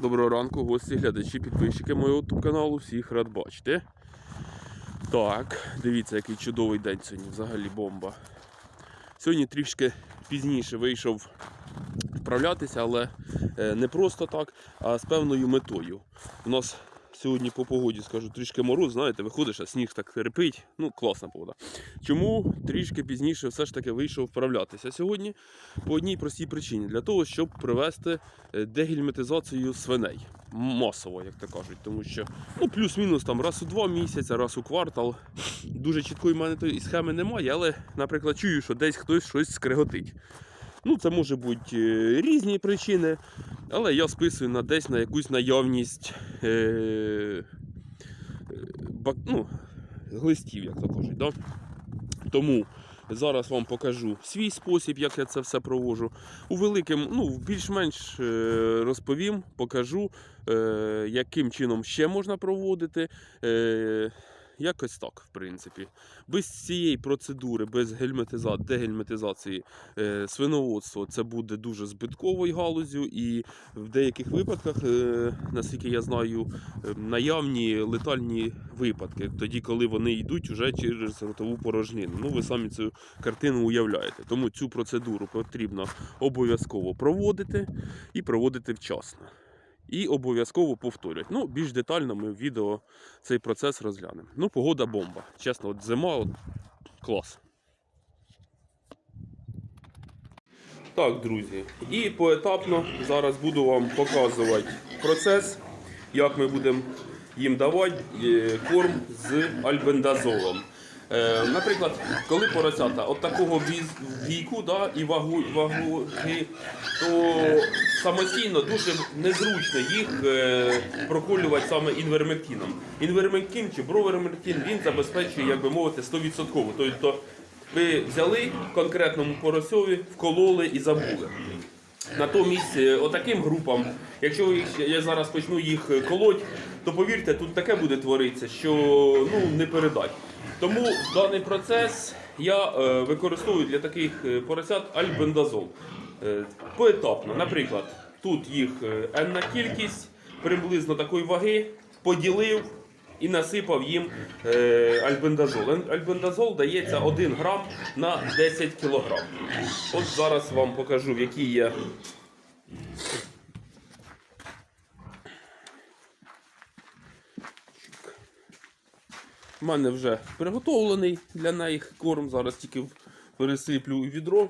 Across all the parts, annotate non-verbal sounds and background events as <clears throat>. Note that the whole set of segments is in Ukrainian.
Доброго ранку, гості, глядачі, підписчики мого YouTube каналу. Всіх рад бачити. Так, дивіться, який чудовий день сьогодні, взагалі бомба. Сьогодні трішки пізніше вийшов вправлятися, але е, не просто так, а з певною метою. У нас сьогодні по погоді, скажу, трішки мороз, знаєте, виходиш, а сніг так репить. Ну, класна погода. Чому трішки пізніше все ж таки вийшов вправлятися сьогодні? По одній простій причині для того, щоб провести е, дегельматизацію свиней. Масово, як то кажуть, тому що ну, плюс-мінус там раз у два місяці, раз у квартал. Дуже чіткої в мене тої схеми немає, але, наприклад, чую, що десь хтось щось скриготить. Ну, це може бути е, різні причини, але я списую на десь на якусь наявність е, бак, ну, глистів, як то кажуть. Да? Тому зараз вам покажу свій спосіб, як я це все проводжу. У великим, ну, більш-менш е, розповім, покажу, е, яким чином ще можна проводити. Е, Якось так, в принципі. Без цієї процедури, без гельматиза... дегельматизації е, свиноводство це буде дуже збитковою галузю, і в деяких випадках, е, наскільки я знаю, е, наявні летальні випадки, тоді, коли вони йдуть уже через ротову порожнину. Ну, ви самі цю картину уявляєте. Тому цю процедуру потрібно обов'язково проводити і проводити вчасно. І обов'язково повторювати. Ну, більш детально ми в відео цей процес розглянемо. Ну, погода бомба. Чесно, от зима, от клас. Так, друзі. І поетапно зараз буду вам показувати процес, як ми будемо їм давати е, корм з альбендазолом. Е, наприклад, коли поросята от такого віку да, і вагу, ваги, то самостійно дуже незручно їх е, проколювати саме інвермектином. Інвермектин чи бровермектин він забезпечує, як би мовити, 100%. Тобто ви взяли конкретному поросьові, вкололи і забули. Натомість, е, отаким групам, якщо я зараз почну їх е, колоть, то повірте, тут таке буде творитися, що ну, не передать. Тому даний процес я е, використовую для таких е, поросят альбендазол. Поетапно. Наприклад, тут їх енна кількість, приблизно такої ваги, поділив і насипав їм е, альбендазол. Альбендазол дається 1 грам на 10 кілограм. От зараз вам покажу, в якій я. У мене вже приготовлений для них корм. Зараз тільки пересиплю у відро.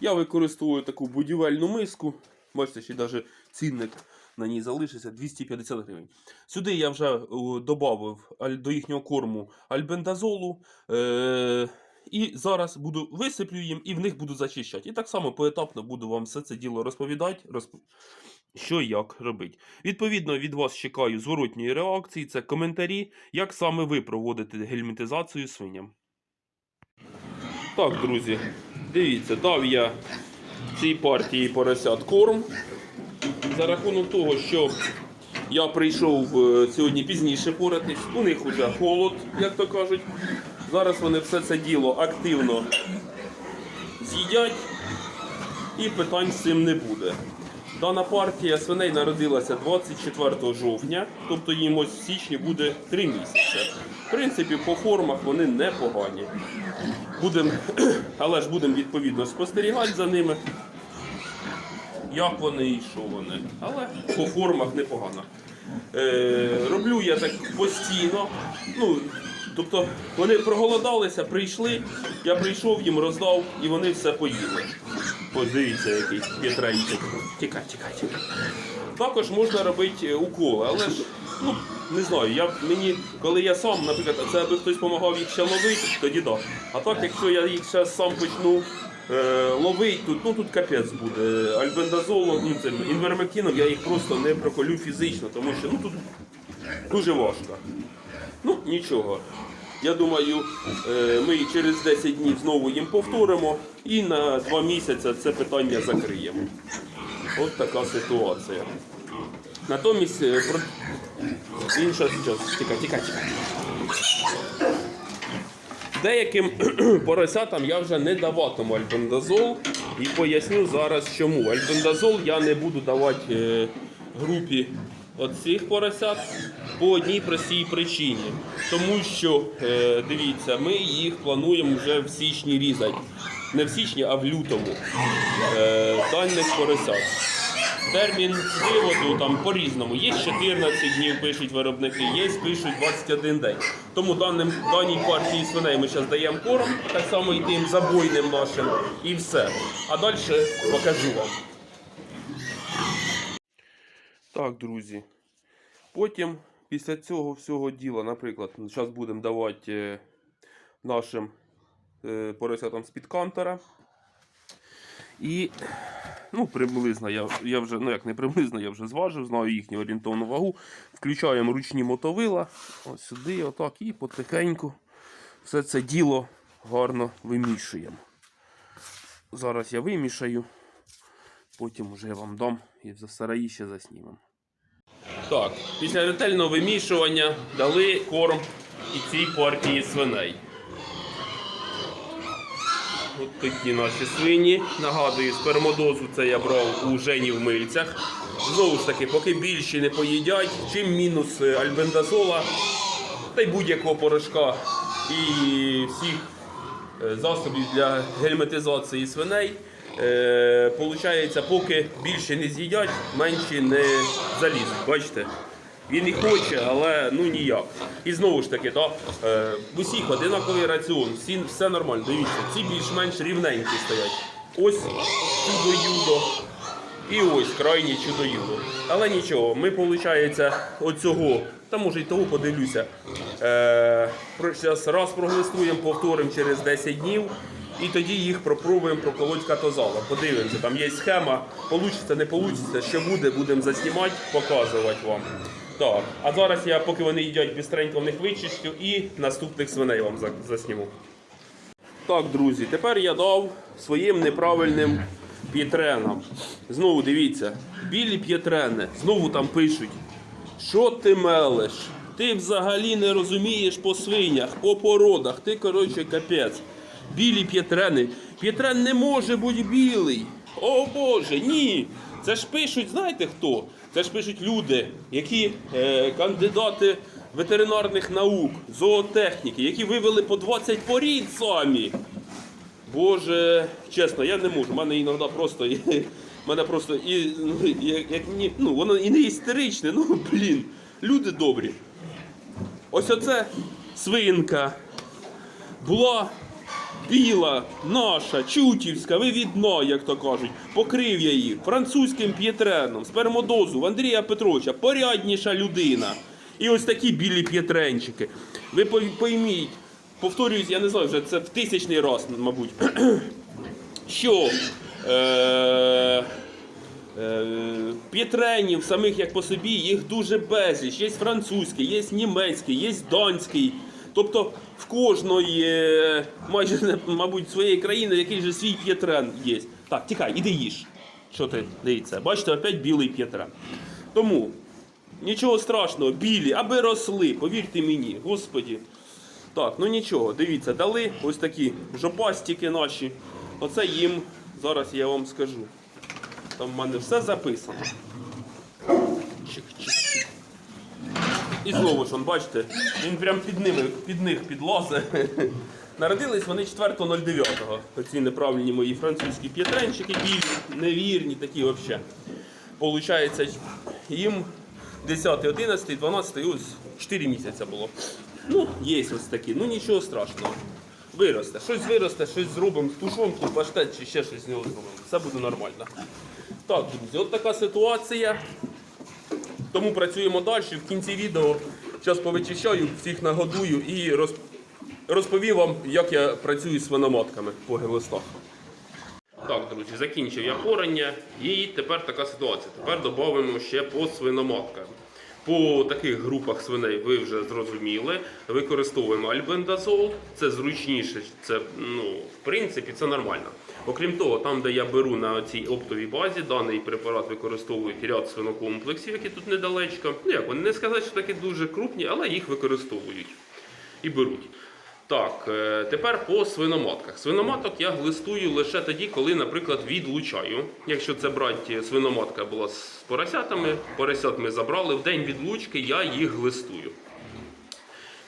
Я використовую таку будівельну миску. Бачите, ще навіть цінник на ній залишився 250 гривень. Сюди я вже додав до їхнього корму альбендазолу. Е- і зараз буду висиплю їм і в них буду зачищати. І так само поетапно буду вам все це діло розповідати, розп... що і як робити. Відповідно, від вас чекаю зворотньої реакції, це коментарі, як саме ви проводите гельмінтизацію свиням. Так, друзі, дивіться, дав я цій партії поросят корм. За рахунок того, що я прийшов е, сьогодні пізніше поратись, у них вже холод, як то кажуть. Зараз вони все це діло активно з'їдять і питань з цим не буде. Дана партія свиней народилася 24 жовтня, тобто їм ось в січні буде 3 місяці. В принципі, по формах вони непогані. Будем, <clears throat> але ж будемо відповідно спостерігати за ними, як вони і що вони. Але по формах непогано. Е, роблю я так постійно. Ну, тобто вони проголодалися, прийшли, я прийшов, їм роздав і вони все поїли. Ось дивіться, який п'ятренький. Тікай, тікай, тікай. Також можна робити е, уколи, але ж ну, не знаю, я, мені, коли я сам, наприклад, це аби хтось допомагав їх ще ловити, тоді так. А так, якщо я їх ще сам почну е, ловити, тут, ну тут капець буде. Альбендазолом, ну, цим інвермектином я їх просто не проколю фізично, тому що ну, тут дуже важко. Ну, нічого. Я думаю, е, ми через 10 днів знову їм повторимо і на 2 місяці це питання закриємо. От така ситуація. Натомість, е, інша що, тікай, тікай, тікай. Деяким <clears throat> поросятам я вже не даватиму альбендазол і поясню зараз чому. Альбендазол я не буду давати е, оцих поросят по одній простій причині. Тому що, е, дивіться, ми їх плануємо вже в січні різати. Не в січні, а в лютому. Е, даних поросят. Термін виводу там по-різному. Є 14 днів, пишуть виробники, є пишуть 21 день. Тому даним, даній партії свиней ми зараз даємо корм, так само і тим забойним нашим, і все. А далі покажу вам. Так, друзі. Потім, після цього всього діла, наприклад, зараз будемо давати е, нашим е, поросятам з-під кантера. І ну, приблизно я, я вже, ну як не приблизно, я вже зважив, знаю їхню орієнтовну вагу. Включаємо ручні мотовила, ось сюди, отак, і потихеньку все це діло гарно вимішуємо. Зараз я вимішаю, потім вже я вам дам і за сараї ще заснімемо. Так, після ретельного вимішування дали корм і цій партії свиней. От такі наші свині. Нагадую, спермодозу це я брав у Жені в мильцях. Знову ж таки, поки більші не поїдять, чим мінус е, альбендазола та й будь-якого порошка і всіх е, засобів для гельматизації свиней. Е, Получається, поки більше не з'їдять, менші не залізуть. Бачите? Він і хоче, але ну ніяк. І знову ж таки, то, е, усіх одинаковий раціон, всі, все нормально. Дивіться, ці більш-менш рівненькі стоять. Ось чудо-юдо. І ось крайнє чудо-юдо. Але нічого, ми, виходить, оцього, та може й того подивлюся. Е, щас раз проглистуємо, повторимо через 10 днів. І тоді їх пропробуємо проколоть катозалом. Подивимося, там є схема. Получиться, не получиться, що буде, будемо заснімати, показувати вам. Так, а зараз я, поки вони їдять, бистренько в них вичищу і наступних свиней вам засніму. Так, друзі, тепер я дав своїм неправильним п'єтренам. Знову дивіться, білі п'єтрени, знову там пишуть, що ти мелеш? Ти взагалі не розумієш по свинях, по породах. Ти, коротше, капець. Білі п'єтрени. П'єтрен не може бути білий. О Боже, ні. Це ж пишуть, знаєте хто? Це ж пишуть люди, які е, кандидати ветеринарних наук, зоотехніки, які вивели по 20 порід самі. Боже, чесно, я не можу. У мене іноді просто. <laughs> Мене просто і ну, як, ні, ну воно і не істеричне, ну блін, люди добрі. Ось оце свинка була біла, наша, чутівська, вивідна, як то кажуть. Покрив я її французьким п'єтреном, спермодозу в Андрія Петровича, порядніша людина. І ось такі білі п'єтренчики. Ви пойміть, повторююсь, я не знаю, вже це в тисячний раз, мабуть, <clears throat> що е, е, п'єтренів самих як по собі, їх дуже безліч. Є французький, є німецький, є данський. Тобто в кожної, майже, мабуть, своєї країни якийсь же свій п'єтрен є. Так, тікай, іди їж. Що ти дивіться? Бачите, опять білий п'єтрен. Тому нічого страшного, білі, аби росли, повірте мені, господі. Так, ну нічого, дивіться, дали ось такі жопастики наші. Оце їм, зараз я вам скажу. Там в мене все записано. І знову ж, он, бачите, він прям під ними, під них підлазить. Народились вони 4.09. Оці неправильні мої французькі п'ятренчики, білі, невірні такі взагалі. Получається, їм 10, 11, 12, ось 4 місяці було. Ну, є ось такі, ну нічого страшного. Виросте, щось виросте, щось зробимо, тушонку, паштет чи ще щось з нього зробимо. Все буде нормально. Так, друзі, от така ситуація. Тому працюємо далі. В кінці відео зараз повичищаю, всіх нагодую і розповім вам, як я працюю з свиноматками по гелистах. Так, друзі, закінчив я порання і тепер така ситуація. Тепер додамо ще по свиноматкам. По таких групах свиней ви вже зрозуміли. Використовуємо альбендазол, це зручніше, це ну, в принципі це нормально. Окрім того, там, де я беру на цій оптовій базі, даний препарат використовують ряд свинокомплексів, які тут недалечко. Ну як вони не сказати, що такі дуже крупні, але їх використовують і беруть. Так, е, тепер по свиноматках. Свиноматок я глистую лише тоді, коли, наприклад, відлучаю. Якщо це брати свиноматка була з поросятами, поросят ми забрали, в день відлучки я їх глистую.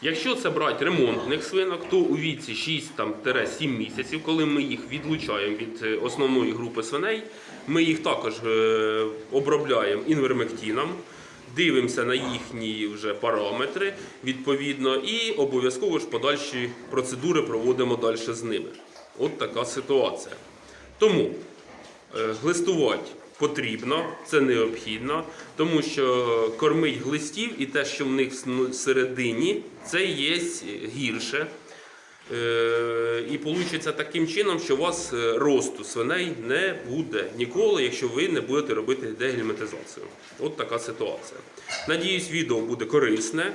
Якщо це брати ремонтних свинок, то у віці 6-7 місяців, коли ми їх відлучаємо від е, основної групи свиней, ми їх також е, обробляємо інвермектином, дивимося на їхні вже параметри відповідно, і обов'язково ж подальші процедури проводимо далі з ними. От така ситуація. Тому Е, Глистувати потрібно, це необхідно, тому що кормить глистів і те, що в них всередині, це є гірше. Е, І вийде таким чином, що у вас е, росту свиней не буде ніколи, якщо ви не будете робити дегельмінтизацію. От така ситуація. Надіюсь, відео буде корисне.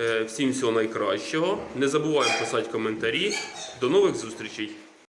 Е, Всім всього найкращого. Не забуваємо писати коментарі. До нових зустрічей!